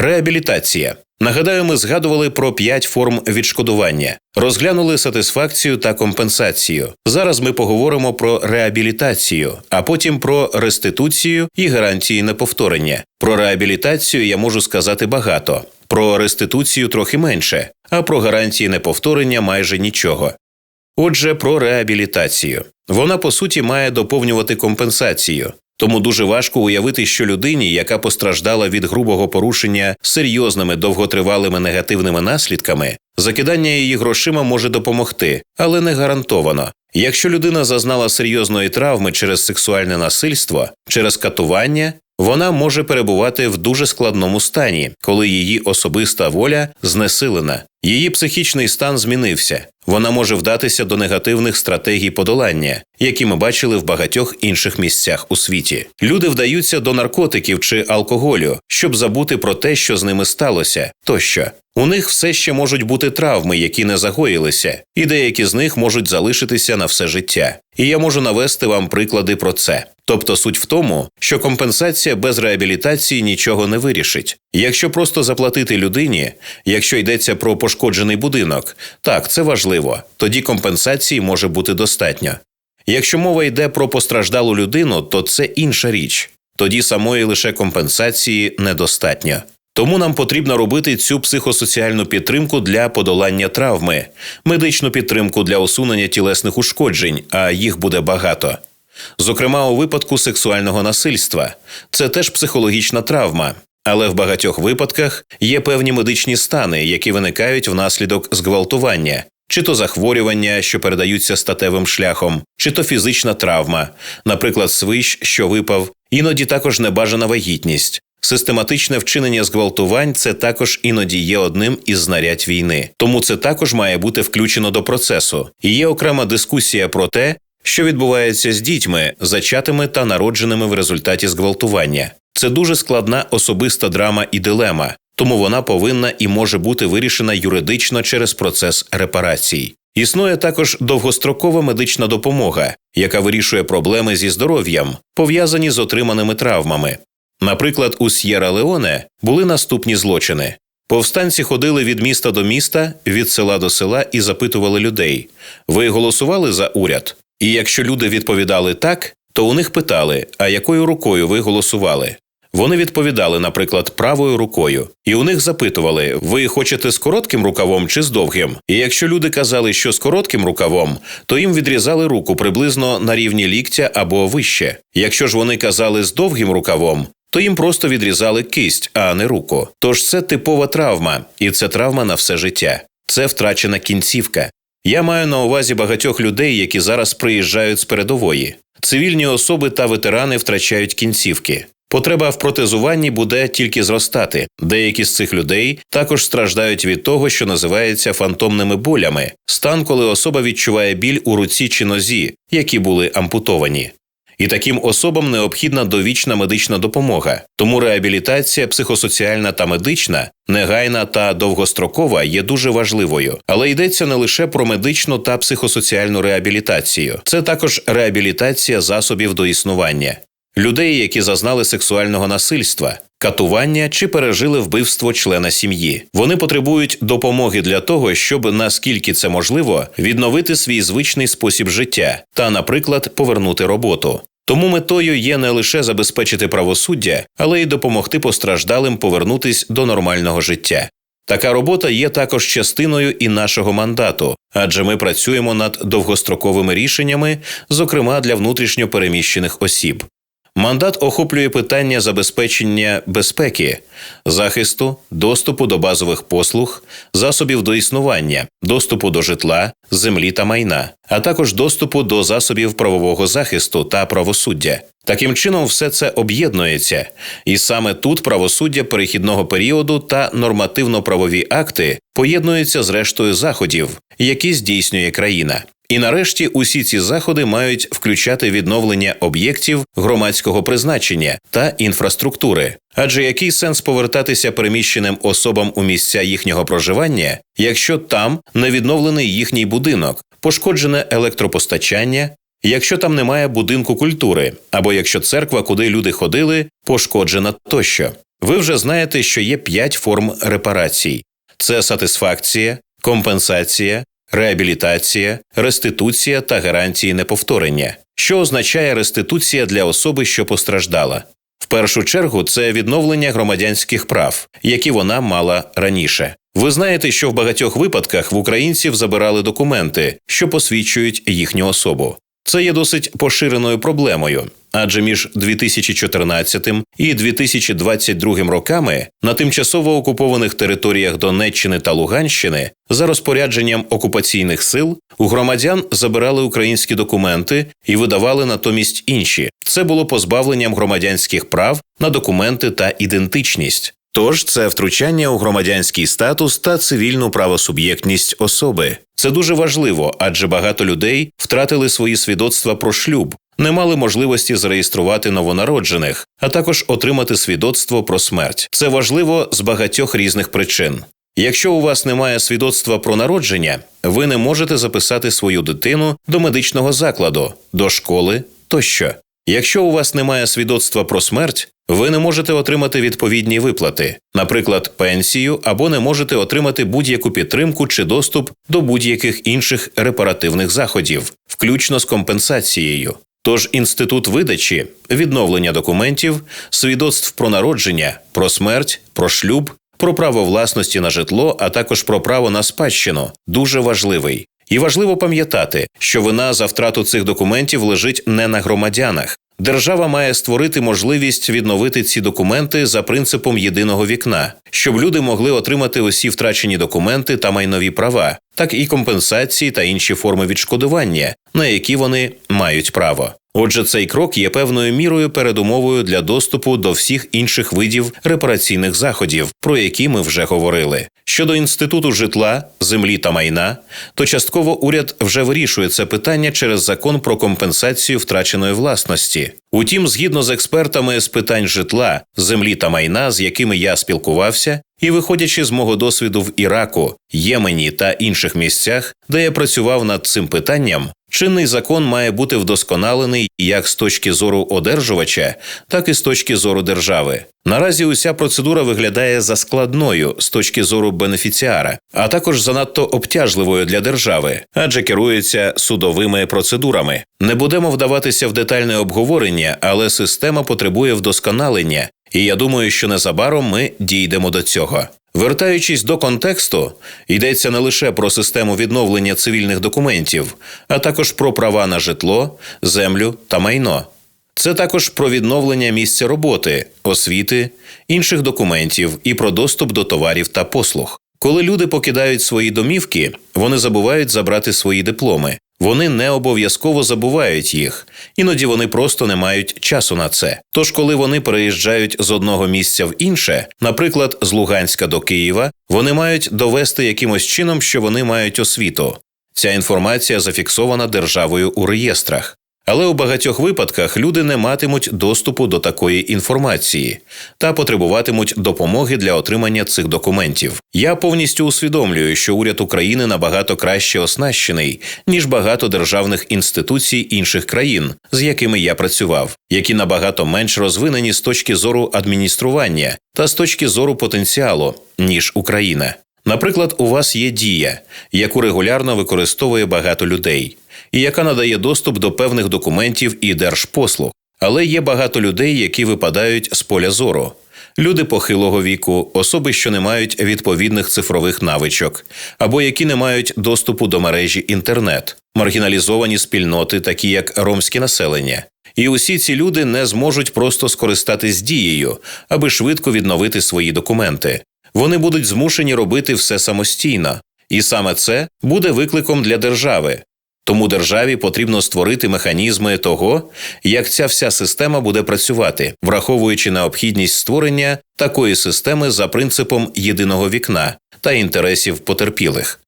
Реабілітація. Нагадаю, ми згадували про п'ять форм відшкодування, розглянули сатисфакцію та компенсацію. Зараз ми поговоримо про реабілітацію, а потім про реституцію і гарантії неповторення. Про реабілітацію я можу сказати багато, про реституцію трохи менше, а про гарантії неповторення майже нічого. Отже, про реабілітацію. Вона по суті має доповнювати компенсацію. Тому дуже важко уявити, що людині, яка постраждала від грубого порушення серйозними довготривалими негативними наслідками, закидання її грошима може допомогти, але не гарантовано. Якщо людина зазнала серйозної травми через сексуальне насильство, через катування, вона може перебувати в дуже складному стані, коли її особиста воля знесилена. Її психічний стан змінився. Вона може вдатися до негативних стратегій подолання, які ми бачили в багатьох інших місцях у світі. Люди вдаються до наркотиків чи алкоголю, щоб забути про те, що з ними сталося, тощо. У них все ще можуть бути травми, які не загоїлися, і деякі з них можуть залишитися на все життя. І я можу навести вам приклади про це. Тобто суть в тому, що компенсація без реабілітації нічого не вирішить. Якщо просто заплатити людині, якщо йдеться про пошкоджений будинок, так це важливо, тоді компенсації може бути достатньо. Якщо мова йде про постраждалу людину, то це інша річ. Тоді самої лише компенсації недостатньо. Тому нам потрібно робити цю психосоціальну підтримку для подолання травми, медичну підтримку для усунення тілесних ушкоджень, а їх буде багато. Зокрема, у випадку сексуального насильства. Це теж психологічна травма, але в багатьох випадках є певні медичні стани, які виникають внаслідок зґвалтування, чи то захворювання, що передаються статевим шляхом, чи то фізична травма, наприклад, свищ, що випав, іноді також небажана вагітність. Систематичне вчинення зґвалтувань це також іноді є одним із знарядь війни, тому це також має бути включено до процесу. І є окрема дискусія про те, що відбувається з дітьми, зачатими та народженими в результаті зґвалтування. Це дуже складна особиста драма і дилема, тому вона повинна і може бути вирішена юридично через процес репарацій. Існує також довгострокова медична допомога, яка вирішує проблеми зі здоров'ям, пов'язані з отриманими травмами. Наприклад, у С'єра Леоне були наступні злочини. Повстанці ходили від міста до міста, від села до села і запитували людей: ви голосували за уряд? І якщо люди відповідали так, то у них питали, а якою рукою ви голосували? Вони відповідали, наприклад, правою рукою, і у них запитували: ви хочете з коротким рукавом чи з довгим? І якщо люди казали, що з коротким рукавом, то їм відрізали руку приблизно на рівні ліктя або вище. Якщо ж вони казали з довгим рукавом, то їм просто відрізали кисть, а не руку. Тож це типова травма, і це травма на все життя. Це втрачена кінцівка. Я маю на увазі багатьох людей, які зараз приїжджають з передової. Цивільні особи та ветерани втрачають кінцівки. Потреба в протезуванні буде тільки зростати. Деякі з цих людей також страждають від того, що називається фантомними болями, стан, коли особа відчуває біль у руці чи нозі, які були ампутовані. І таким особам необхідна довічна медична допомога. Тому реабілітація психосоціальна та медична, негайна та довгострокова є дуже важливою, але йдеться не лише про медичну та психосоціальну реабілітацію, це також реабілітація засобів до існування. Людей, які зазнали сексуального насильства, катування чи пережили вбивство члена сім'ї, вони потребують допомоги для того, щоб наскільки це можливо відновити свій звичний спосіб життя та, наприклад, повернути роботу. Тому метою є не лише забезпечити правосуддя, але й допомогти постраждалим повернутись до нормального життя. Така робота є також частиною і нашого мандату, адже ми працюємо над довгостроковими рішеннями, зокрема для внутрішньо переміщених осіб. Мандат охоплює питання забезпечення безпеки, захисту, доступу до базових послуг, засобів до існування, доступу до житла, землі та майна, а також доступу до засобів правового захисту та правосуддя. Таким чином, все це об'єднується, і саме тут правосуддя перехідного періоду та нормативно-правові акти поєднуються з рештою заходів, які здійснює країна. І нарешті усі ці заходи мають включати відновлення об'єктів громадського призначення та інфраструктури. Адже який сенс повертатися переміщеним особам у місця їхнього проживання, якщо там не відновлений їхній будинок, пошкоджене електропостачання, якщо там немає будинку культури, або якщо церква, куди люди ходили, пошкоджена тощо. Ви вже знаєте, що є п'ять форм репарацій: це сатисфакція, компенсація, реабілітація, реституція та гарантії неповторення. Що означає реституція для особи, що постраждала? В першу чергу це відновлення громадянських прав, які вона мала раніше. Ви знаєте, що в багатьох випадках в українців забирали документи, що посвідчують їхню особу. Це є досить поширеною проблемою, адже між 2014 і 2022 роками на тимчасово окупованих територіях Донеччини та Луганщини за розпорядженням окупаційних сил у громадян забирали українські документи і видавали натомість інші. Це було позбавленням громадянських прав на документи та ідентичність. Тож це втручання у громадянський статус та цивільну правосуб'єктність особи. Це дуже важливо, адже багато людей втратили свої свідоцтва про шлюб, не мали можливості зареєструвати новонароджених, а також отримати свідоцтво про смерть. Це важливо з багатьох різних причин. Якщо у вас немає свідоцтва про народження, ви не можете записати свою дитину до медичного закладу, до школи тощо. Якщо у вас немає свідоцтва про смерть, ви не можете отримати відповідні виплати, наприклад, пенсію, або не можете отримати будь-яку підтримку чи доступ до будь-яких інших репаративних заходів, включно з компенсацією. Тож інститут видачі, відновлення документів, свідоцтв про народження, про смерть, про шлюб, про право власності на житло, а також про право на спадщину дуже важливий. І важливо пам'ятати, що вина за втрату цих документів лежить не на громадянах. Держава має створити можливість відновити ці документи за принципом єдиного вікна, щоб люди могли отримати усі втрачені документи та майнові права, так і компенсації та інші форми відшкодування, на які вони мають право. Отже, цей крок є певною мірою передумовою для доступу до всіх інших видів репараційних заходів, про які ми вже говорили. Щодо інституту житла, землі та майна, то частково уряд вже вирішує це питання через закон про компенсацію втраченої власності. Утім, згідно з експертами з питань житла, землі та майна, з якими я спілкувався, і виходячи з мого досвіду в Іраку, Ємені та інших місцях, де я працював над цим питанням, чинний закон має бути вдосконалений як з точки зору одержувача, так і з точки зору держави. Наразі уся процедура виглядає заскладною з точки зору бенефіціара, а також занадто обтяжливою для держави, адже керується судовими процедурами. Не будемо вдаватися в детальне обговорення, але система потребує вдосконалення, і я думаю, що незабаром ми дійдемо до цього. Вертаючись до контексту, йдеться не лише про систему відновлення цивільних документів, а також про права на житло, землю та майно. Це також про відновлення місця роботи, освіти, інших документів і про доступ до товарів та послуг. Коли люди покидають свої домівки, вони забувають забрати свої дипломи. Вони не обов'язково забувають їх, іноді вони просто не мають часу на це. Тож, коли вони переїжджають з одного місця в інше, наприклад, з Луганська до Києва, вони мають довести якимось чином, що вони мають освіту. Ця інформація зафіксована державою у реєстрах. Але у багатьох випадках люди не матимуть доступу до такої інформації та потребуватимуть допомоги для отримання цих документів. Я повністю усвідомлюю, що уряд України набагато краще оснащений ніж багато державних інституцій інших країн, з якими я працював, які набагато менш розвинені з точки зору адміністрування та з точки зору потенціалу ніж Україна. Наприклад, у вас є дія, яку регулярно використовує багато людей і яка надає доступ до певних документів і держпослуг. Але є багато людей, які випадають з поля зору. Люди похилого віку, особи, що не мають відповідних цифрових навичок, або які не мають доступу до мережі інтернет, маргіналізовані спільноти, такі як ромське населення. І усі ці люди не зможуть просто скористатись дією, аби швидко відновити свої документи. Вони будуть змушені робити все самостійно, і саме це буде викликом для держави, тому державі потрібно створити механізми того, як ця вся система буде працювати, враховуючи необхідність створення такої системи за принципом єдиного вікна та інтересів потерпілих.